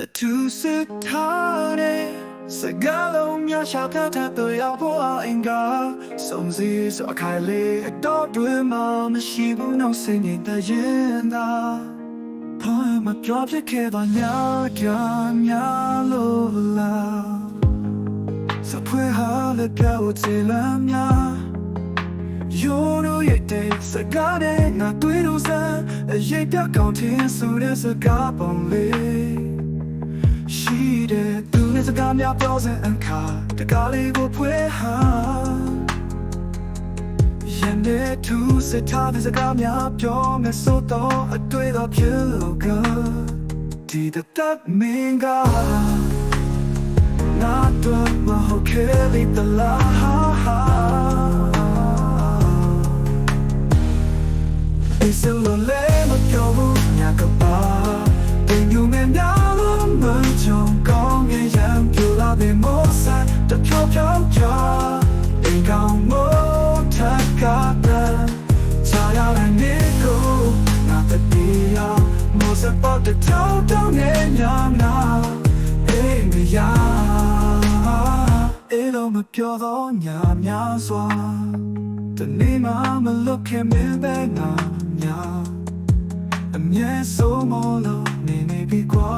The two sit tight စကားလုံးများရှာပြတဲ့တို့ရောက်ဖို့အင်္ဂါစုံစည်းစွာခိုင်လေအတော့တွင်မှမရှိဘူးနောက်စင်နေတဲ့ရင်သာဘာမှပြောပြခဲ့ပါညာကြညာလို့လားစပွဲဟာလည်းပြောင်းချင်လာများ You know you day စကားနဲ့ငါတွေ့လို့စမ်းအ ရေးပြကောင်းတင်ဆိုတဲ့စကားပုံလေးရှိတဲ့သူနဲ့စကားများပြောစင်အခါတကားလေးကိုဖွင့်ဟာရင်နဲ့သူစထားတဲ့စကားများပြောမယ်ဆိုတော့အတွေ့တော့ဖြစ်လို့ကဒီတတ်မင်းကနာတော့မဟုတ်ခဲ့လိမ့်တလား It's a lonely em kêu là về mô sa tập cho cho cho tình cao mô thật cả ta cha ya lại nế cô na ta đi ya mô sa bỏ ta thâu thâu nghe nhắm na ê mi ya ê lo mà kêu đó nhà nhà xoa တနေ့မှမလွတ်ခင်မင်းပဲငါညာအမြဲဆုံးမလို့နေနေပြီကွာ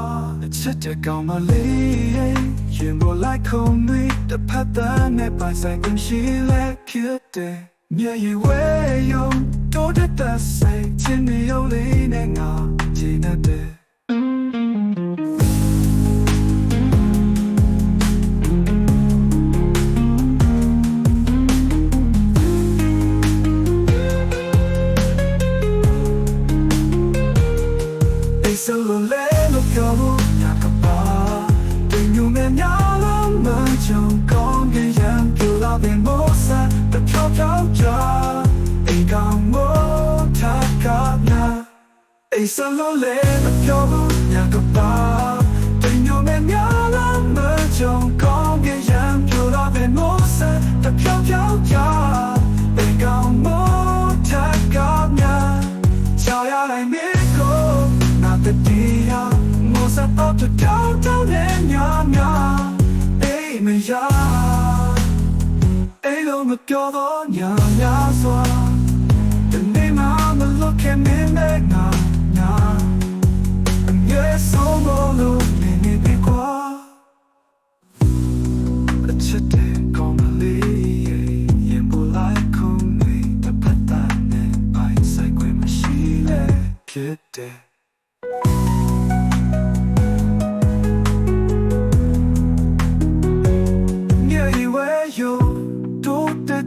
အချက်တကောင်မလေး ရင်ပေါ်လိုက်ခုံတွေတစ်ဖက်တန်းနဲ့ပိုင်ဆိုင်ခွင့်ရှိလဲဖြစ်တယ်မြေရွေဝဲယုံတိုးတက်တဲ့စိတ်ချင်းနေရုံလေးနဲ့ငါကြည်နေတဲ့အိစလိုလဲလို့ပြော ပြလာတဲ့မောဆာတဖြောဖြောချာအိကောင်မောထားကနာအိစလိုလဲမပြောဖို့ညကပါတင်ညူမဲများလုံးမချုံကောင်းကရံပြလာတဲ့မောဆာတဖြောဖြောချာ Ê lo me kyo do ya ya soa The name I'm looking in the na na And yes so mo lo me ni bi kwa A chite kong li Yen bo lai kong ni The pata ne Pai sai kwe ma shi le Kite Nye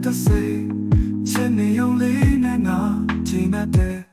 Do te ta se Chen ni yong li ne na Tina de